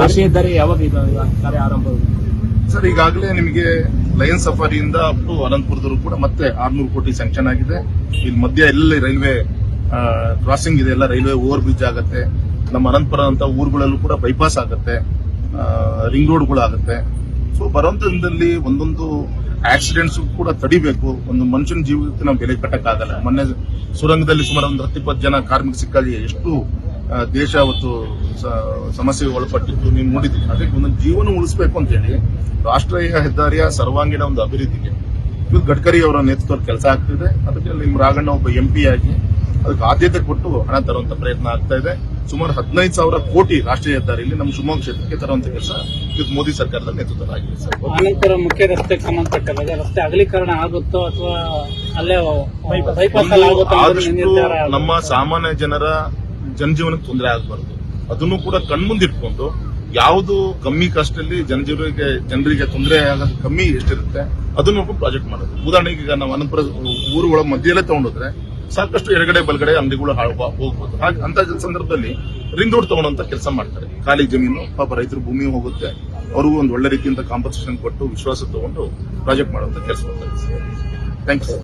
ಯಾವಾಗ ಕಾರ್ಯ ಆರಂಭ ಸರ್, ಈಗಾಗಲೇ ನಿಮಗೆ ಲಯನ್ ಸಫಾರಿಯಿಂದ ಅಪ್ ಟು ಅನಂತಪುರದವರು ಕೂಡ ಮತ್ತೆ ಆರ್ನೂರು ಕೋಟಿ ಸ್ಯಾಂಕ್ಷನ್ ಆಗಿದೆ. ಇಲ್ಲಿ ಮಧ್ಯ ಎಲ್ಲ ರೈಲ್ವೆ ಕ್ರಾಸಿಂಗ್ ಇದೆ, ಎಲ್ಲ ರೈಲ್ವೆ ಓವರ್ ಬ್ರಿಡ್ಜ್ ಆಗುತ್ತೆ. ನಮ್ಮ ಅನಂತಪುರ ಅಂತ ಊರುಗಳಲ್ಲೂ ಕೂಡ ಬೈಪಾಸ್ ಆಗುತ್ತೆ. ರಿಂಗ್ ರೋಡ್ಗಳು ಆಗುತ್ತೆ. ಸೊ ದಿನದಲ್ಲಿ ಒಂದೊಂದು ಆಕ್ಸಿಡೆಂಟ್ಸ್ ಕೂಡ ತಡಿಬೇಕು. ಒಂದು ಮನುಷ್ಯನ ಜೀವಕ್ಕೆ ನಾವು ಬೆಲೆ ಕಟ್ಟಕ್ಕಾಗಲ್ಲ. ಮೊನ್ನೆ ಸುರಂಗದಲ್ಲಿ ಸುಮಾರು ಒಂದು ಹತ್ತಿಪ್ಪತ್ತು ಜನ ಕಾರ್ಮಿಕ ಸಿಕ್ಕಾಗಿ ಎಷ್ಟು ದೇಶ ಅವತ್ತು ಸಮಸ್ಯೆಗೆ ಒಳಪಟ್ಟಿದ್ದು ನೀವು ನೋಡಿದ್ದೀನಿ ಅದಕ್ಕೆ ಒಂದು ಜೀವನ ಉಳಿಸಬೇಕು ಅಂತ ಹೇಳಿ ರಾಷ್ಟ್ರೀಯ ಹೆದ್ದಾರಿಯ ಸರ್ವಾಂಗೀಣ ಒಂದು ಅಭಿವೃದ್ಧಿಗೆ ಇದು ಗಡ್ಕರಿ ಅವರ ನೇತೃತ್ವದ ಕೆಲಸ ಆಗ್ತಿದೆ. ಅದಕ್ಕೆ ನಿಮ್ಮ ರಾಘಣ್ಣ ಒಬ್ಬ ಎಂಪಿ ಆಗಿ ಅದಕ್ಕೆ ಆದ್ಯತೆ ಕೊಟ್ಟು ಹಣ ತರುವಂತ ಪ್ರಯತ್ನ ಆಗ್ತಾ ಇದೆ. ಸುಮಾರು ಹದಿನೈದು ಸಾವಿರ ಕೋಟಿ ರಾಷ್ಟ್ರೀಯ ಹೆದ್ದಾರಿಯಲ್ಲಿ ನಮ್ಮ ಶಿವಮೊಗ್ಗ ಕ್ಷೇತ್ರಕ್ಕೆ ತರುವಂತ ಕೆಲಸ ಇದು ಮೋದಿ ಸರ್ಕಾರದ ನೇತೃತ್ವದಾಗಿದೆ ಸರ್. ಆನಂತರ ಮುಖ್ಯ ರಸ್ತೆಗೆ ಸಂಬಂಧಪಟ್ಟಲ್ಲ ರಸ್ತೆ ಅಗಲೀಕರಣ ಆಗುತ್ತೋ ಅಥವಾ ಅಲ್ಲೇ ಬೈಪಾಸ್ ಆಗುತ್ತೆ. ನಮ್ಮ ಸಾಮಾನ್ಯ ಜನರ ಜನಜೀವನಕ್ಕೆ ತೊಂದರೆ ಆಗಬಾರ್ದು. ಅದನ್ನು ಕೂಡ ಕಣ್ಮುಂದಿಟ್ಕೊಂಡು ಯಾವುದು ಕಮ್ಮಿ ಕಾಸ್ಟಲ್ಲಿ ಜನಜೀವನಕ್ಕೆ, ಜನರಿಗೆ ತೊಂದರೆ ಆಗೋದು ಕಮ್ಮಿ ಎಷ್ಟಿರುತ್ತೆ, ಅದನ್ನ ನೋಡ್ಕೊಂಡು ಪ್ರಾಜೆಕ್ಟ್ ಮಾಡೋದು. ಉದಾಹರಣೆಗೆ ಈಗ ನಾವು ಅನಂತಪುರ ಊರುಗಳ ಮಧ್ಯೆಲ್ಲೇ ತಗೊಂಡೋದ್ರೆ ಸಾಕಷ್ಟು ಎಡಗಡೆ, ಬಲಗಡೆ ಅಂಗಡಿಗಳು ಹೋಗ್ಬೋದು. ಹಾಗೆ ಅಂತ ಸಂದರ್ಭದಲ್ಲಿ ರಿಂಗ್ ರೋಡ್ ತಗೊಳ್ಳೋಂತ ಕೆಲಸ ಮಾಡ್ತಾರೆ. ಖಾಲಿ ಜಮೀನು, ಪಾಪ ರೈತರು ಭೂಮಿ ಹೋಗುತ್ತೆ. ಅವ್ರಿಗೂ ಒಂದು ಒಳ್ಳೆ ರೀತಿಯಿಂದ ಕಾಂಪನ್ಸೇಷನ್ ಕೊಟ್ಟು ವಿಶ್ವಾಸ ತಗೊಂಡು ಪ್ರಾಜೆಕ್ಟ್ ಮಾಡುವಂತ ಕೆಲಸ ಮಾಡ್ತಾರೆ ಥ್ಯಾಂಕ್ ಯು